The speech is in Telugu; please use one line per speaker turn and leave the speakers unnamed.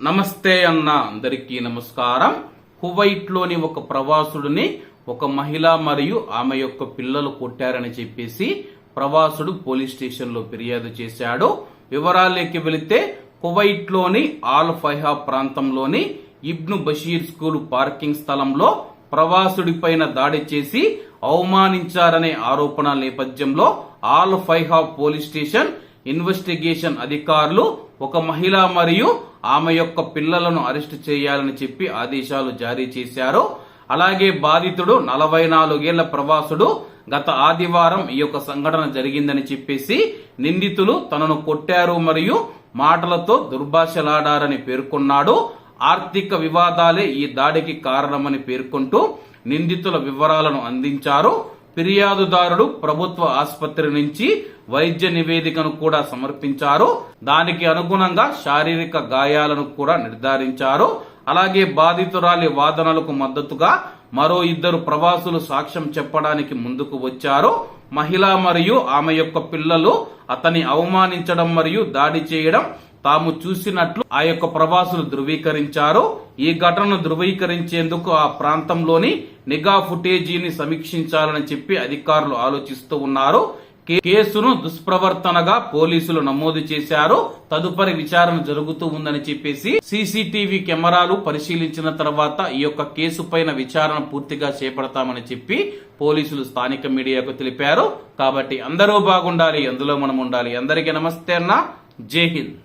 నమస్తే అన్న అందరికీ నమస్కారం. కువైట్లోని ఒక ప్రవాసుడిని ఒక మహిళ మరియు ఆమె యొక్క పిల్లలు కొట్టారని చెప్పేసి ప్రవాసుడు పోలీస్ స్టేషన్లో ఫిర్యాదు చేశాడు. వివరాల్లోకి వెళితే కువైట్లోని ఆల్ ఫైహా ప్రాంతంలోని ఇబ్ను బషీర్ స్కూల్ పార్కింగ్ స్థలంలో ప్రవాసుడిపైన దాడి చేసి అవమానించారనే ఆరోపణల నేపథ్యంలో Al Faiha police station investigation అధికారులు ఒక మహిళ మరియు ఆమె యొక్క పిల్లలను అరెస్టు చేయాలని చెప్పి ఆదేశాలు జారీ చేశారు. అలాగే బాధితుడు నలభై నాలుగేళ్ళ ప్రవాసుడు గత ఆదివారం ఈ యొక్క సంఘటన జరిగిందని చెప్పేసి నిందితులు తనను కొట్టారు మరియు మాటలతో దుర్భాషలాడారని పేర్కొన్నాడు. ఆర్థిక వివాదాలే ఈ దాడికి కారణమని పేర్కొంటూ నిందితుల వివరాలను అందించారు. ఫిర్యాదుదారుడు ప్రభుత్వ ఆసుపత్రి నుంచి వైద్య నివేదికను కూడా సమర్పించారు. దానికి అనుగుణంగా శారీరక గాయాలను కూడా నిర్ధారించారు. అలాగే బాధితురాలి వాదనలకు మద్దతుగా మరో ఇద్దరు ప్రవాసులు సాక్ష్యం చెప్పడానికి ముందుకు వచ్చారు. మహిళ మరియు ఆమె యొక్క పిల్లలు అతని అవమానించడం మరియు దాడి చేయడం తాము చూసినట్లు ఆ యొక్క ప్రవాసులు ధృవీకరించారు. ఈ ఘటనను ధృవీకరించేందుకు ఆ ప్రాంతంలోని నిఘా ఫుటేజీని సమీక్షించాలని చెప్పి అధికారులు ఆలోచిస్తూ ఉన్నారు. కేసును దుష్ప్రవర్తనగా పోలీసులు నమోదు చేశారు. తదుపరి విచారణ జరుగుతూ ఉందని చెప్పేసి సీసీటీవీ కెమెరాలు పరిశీలించిన తర్వాత ఈ యొక్క కేసు పైన విచారణ పూర్తిగా చేపడతామని చెప్పి పోలీసులు స్థానిక మీడియాకు తెలిపారు. కాబట్టి అందరూ బాగుండాలి అందులో మనం ఉండాలి. అందరికీ నమస్తే అన్న. జై హింద్.